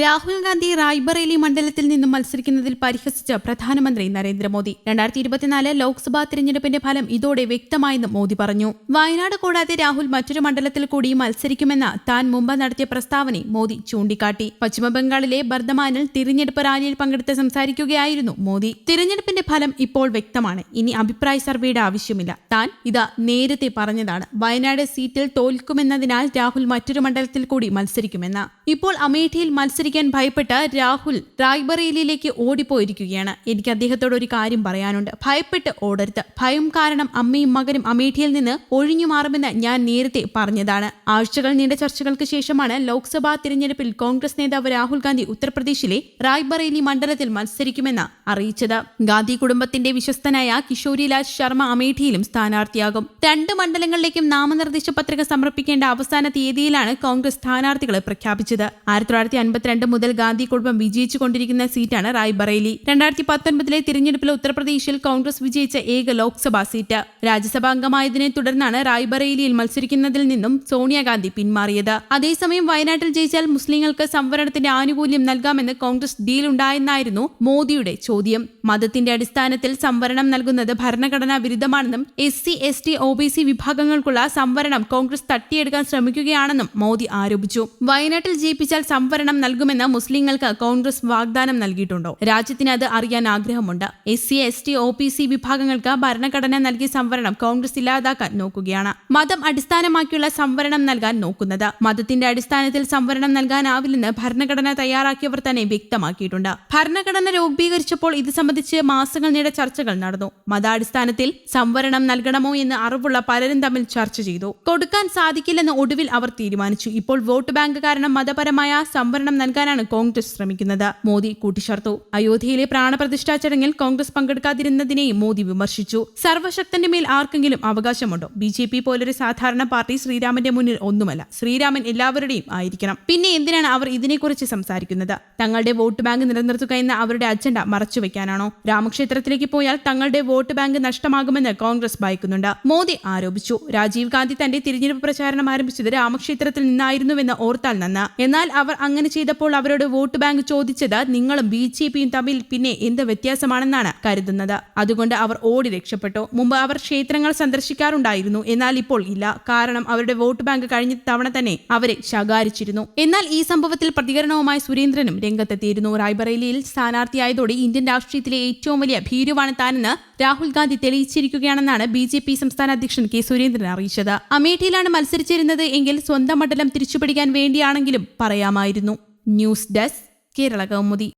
രാഹുൽ ഗാന്ധി റായ്ബറേലി മണ്ഡലത്തിൽ നിന്നും മത്സരിക്കുന്നതിൽ പരിഹസിച്ച് പ്രധാനമന്ത്രി നരേന്ദ്രമോദി. രണ്ടായിരത്തി ഇരുപത്തിനാല് ലോക്സഭാ തിരഞ്ഞെടുപ്പിന്റെ ഫലം ഇതോടെ വ്യക്തമായെന്നും മോദി പറഞ്ഞു. വയനാട് കൂടാതെ രാഹുൽ മറ്റൊരു മണ്ഡലത്തിൽ കൂടി മത്സരിക്കുമെന്ന താൻ മുമ്പ് നടത്തിയ പ്രസ്താവനയെ മോദി ചൂണ്ടിക്കാട്ടി. പശ്ചിമബംഗാളിലെ ബർദമാനിൽ തിരഞ്ഞെടുപ്പ് റാലിയിൽ പങ്കെടുത്ത് സംസാരിക്കുകയായിരുന്നു മോദി. തിരഞ്ഞെടുപ്പിന്റെ ഫലം ഇപ്പോൾ വ്യക്തമാണ്. ഇനി അഭിപ്രായ സർവേയുടെ ആവശ്യമില്ല. താൻ ഇത് നേരത്തെ പറഞ്ഞതാണ്. വയനാട് സീറ്റിൽ തോൽക്കുമെന്നതിനാൽ രാഹുൽ മറ്റൊരു മണ്ഡലത്തിൽ കൂടി മത്സരിക്കുമെന്ന്. ഇപ്പോൾ അമേഠിയിൽ മത്സരിക്കാൻ ഭയപ്പെട്ട രാഹുൽ റായ്ബറേലിയിലേക്ക് ഓടിപ്പോയിരിക്കുകയാണ്. എനിക്ക് അദ്ദേഹത്തോട് ഒരു കാര്യം പറയാനുണ്ട്. ഭയപ്പെട്ട് ഓടരുത്. ഭയം കാരണം അമ്മയും മകനും അമേഠിയിൽ നിന്ന് ഒഴിഞ്ഞു മാറുമെന്ന് ഞാൻ നേരത്തെ പറഞ്ഞതാണ്. ആഴ്ചകൾ നീണ്ട ചർച്ചകൾക്ക് ശേഷമാണ് ലോക്സഭാ തിരഞ്ഞെടുപ്പിൽ കോൺഗ്രസ് നേതാവ് രാഹുൽ ഗാന്ധി ഉത്തർപ്രദേശിലെ റായ്ബറേലി മണ്ഡലത്തിൽ മത്സരിക്കുമെന്ന് അറിയിച്ചത്. ഗാന്ധി കുടുംബത്തിന്റെ വിശ്വസ്തനായ കിഷോരിലാൽ ശർമ്മ അമേഠിയിലും സ്ഥാനാർത്ഥിയാകും. രണ്ട് മണ്ഡലങ്ങളിലേക്കും നാമനിർദ്ദേശ പത്രിക സമർപ്പിക്കേണ്ട അവസാന തീയതിയിലാണ് കോൺഗ്രസ് സ്ഥാനാർത്ഥികളെ പ്രഖ്യാപിച്ചത്. ആയിരത്തി തൊള്ളായിരത്തി അൻപത്തിരണ്ട് മുതൽ ഗാന്ധി കുടുംബം വിജയിച്ചുകൊണ്ടിരിക്കുന്ന സീറ്റാണ് റായ്ബറേലി. രണ്ടായിരത്തി പത്തൊൻപതിലെ തിരഞ്ഞെടുപ്പിൽ ഉത്തർപ്രദേശിൽ കോൺഗ്രസ് വിജയിച്ച ഏക ലോക്സഭാ സീറ്റ്. രാജ്യസഭാ അംഗമായതിനെ തുടർന്നാണ് റായ്ബറേലിയിൽ മത്സരിക്കുന്നതിൽ നിന്നും സോണിയാഗാന്ധി പിന്മാറിയത്. അതേസമയം വയനാട്ടിൽ ജയിച്ചാൽ മുസ്ലിങ്ങൾക്ക് സംവരണത്തിന്റെ ആനുകൂല്യം നൽകാമെന്ന് കോൺഗ്രസ് ഡീൽ ഡീലുണ്ടായെന്നായിരുന്നു മോദിയുടെ ചോദ്യം. മതത്തിന്റെ അടിസ്ഥാനത്തിൽ സംവരണം നൽകുന്നത് ഭരണഘടനാ വിരുദ്ധമാണെന്നും S C S T O B C വിഭാഗങ്ങൾക്കുള്ള സംവരണം കോൺഗ്രസ് തട്ടിയെടുക്കാൻ ശ്രമിക്കുകയാണെന്നും മോദി ആരോപിച്ചു. വയനാട്ടിൽ ജയിപ്പിച്ചാൽ സംവരണം നൽകുമെന്ന് മുസ്ലിങ്ങൾക്ക് കോൺഗ്രസ് വാഗ്ദാനം നൽകിയിട്ടുണ്ടോ? രാജ്യത്തിന് അത് അറിയാൻ ആഗ്രഹമുണ്ട്. S C S T O P C വിഭാഗങ്ങൾക്ക് ഭരണഘടന നൽകിയ സംവരണം കോൺഗ്രസ് ഇല്ലാതാക്കാൻ നോക്കുകയാണ്. മതം അടിസ്ഥാനമാക്കിയുള്ള സംവരണം നൽകാൻ നോക്കുന്നത്. മതത്തിന്റെ അടിസ്ഥാനത്തിൽ സംവരണം നൽകാനാവില്ലെന്ന് ഭരണഘടന തയ്യാറാക്കിയവർ തന്നെ വ്യക്തമാക്കിയിട്ടുണ്ട്. ഭരണഘടന രൂപീകരിച്ചപ്പോൾ ഇത് സംബന്ധിച്ച് മാസങ്ങൾ നീണ്ട ചർച്ചകൾ നടന്നു. മതാടിസ്ഥാനത്തിൽ സംവരണം നൽകണമോ എന്ന് അറിവുള്ള പലരും തമ്മിൽ ചർച്ച ചെയ്തു. കൊടുക്കാൻ സാധിക്കില്ലെന്ന് ഒടുവിൽ അവർ തീരുമാനിച്ചു. ഇപ്പോൾ വോട്ട് ബാങ്ക് കാരണം മതപരമായ സംവരണം നൽകാനാണ് കോൺഗ്രസ് ശ്രമിക്കുന്നത്. മോദി കൂട്ടിച്ചേർത്തു. അയോധ്യയിലെ പ്രാണപ്രതിഷ്ഠാ ചടങ്ങിൽ കോൺഗ്രസ് പങ്കെടുക്കാതിരുന്നതിനെയും മോദി വിമർശിച്ചു. സർവശക്തന്റെ മേൽ ആർക്കെങ്കിലും അവകാശമുണ്ടോ? ബി ജെ പി പോലൊരു സാധാരണ പാർട്ടി ശ്രീരാമന്റെ മുന്നിൽ ഒന്നുമല്ല. ശ്രീരാമൻ എല്ലാവരുടെയും ആയിരിക്കണം. പിന്നെ എന്തിനാണ് അവർ ഇതിനെക്കുറിച്ച് സംസാരിക്കുന്നത്? തങ്ങളുടെ വോട്ട് ബാങ്ക് നിലനിർത്തുക എന്ന അവരുടെ അജണ്ട മറച്ചുവെക്കാനാണോ രാമക്ഷേത്രത്തിലേക്ക് പോയാൽ തങ്ങളുടെ വോട്ട് ബാങ്ക് നഷ്ടമാകുമെന്ന് കോൺഗ്രസ് ഭയക്കുന്നുണ്ട്. മോദി ആരോപിച്ചു. രാജീവ് ഗാന്ധി തന്റെ തിരഞ്ഞെടുപ്പ് പ്രചാരണം ആരംഭിച്ചത് രാമക്ഷേത്രത്തിൽ നിന്നായിരുന്നുവെന്ന് ഓർത്താൽ നന്ന്. എന്നാൽ അവർ അങ്ങനെ ചെയ്തപ്പോൾ അവരോട് വോട്ട് ബാങ്ക് ചോദിച്ചത് നിങ്ങളും ബി ജെ പിയും തമ്മിൽ പിന്നെ എന്ത് വ്യത്യാസമാണെന്നാണ് കരുതുന്നത്. അതുകൊണ്ട് അവർ ഓടി രക്ഷപ്പെട്ടു. മുമ്പ് അവർ ക്ഷേത്രങ്ങൾ സന്ദർശിക്കാറുണ്ടായിരുന്നു. എന്നാൽ ഇപ്പോൾ ഇല്ല. കാരണം അവരുടെ വോട്ട് ബാങ്ക് കഴിഞ്ഞ തവണ തന്നെ അവരെ ശകാരിച്ചിരുന്നു. എന്നാൽ ഈ സംഭവത്തിൽ പ്രതികരണവുമായി സുരേന്ദ്രനും രംഗത്തെത്തിയിരുന്നു. റായ്ബറേലിയിൽ സ്ഥാനാർത്ഥിയായതോടെ ഇന്ത്യൻ രാഷ്ട്രീയത്തിലെ ഏറ്റവും വലിയ ഭീരുവാണ് താനെന്ന് രാഹുൽ ഗാന്ധി തെളിയിച്ചിരിക്കുകയാണെന്നാണ് ബി ജെ പി സംസ്ഥാന അധ്യക്ഷൻ കെ സുരേന്ദ്രൻ അറിയിച്ചത്. അമേഠിയിലാണ് മത്സരിച്ചിരുന്നത് എങ്കിൽ സ്വന്തം മണ്ഡലം തിരിച്ചുപിടിക്കാൻ വേണ്ടിയാണെങ്കിലും പറയാമായിരുന്നു. News desk Kerala Kaumudi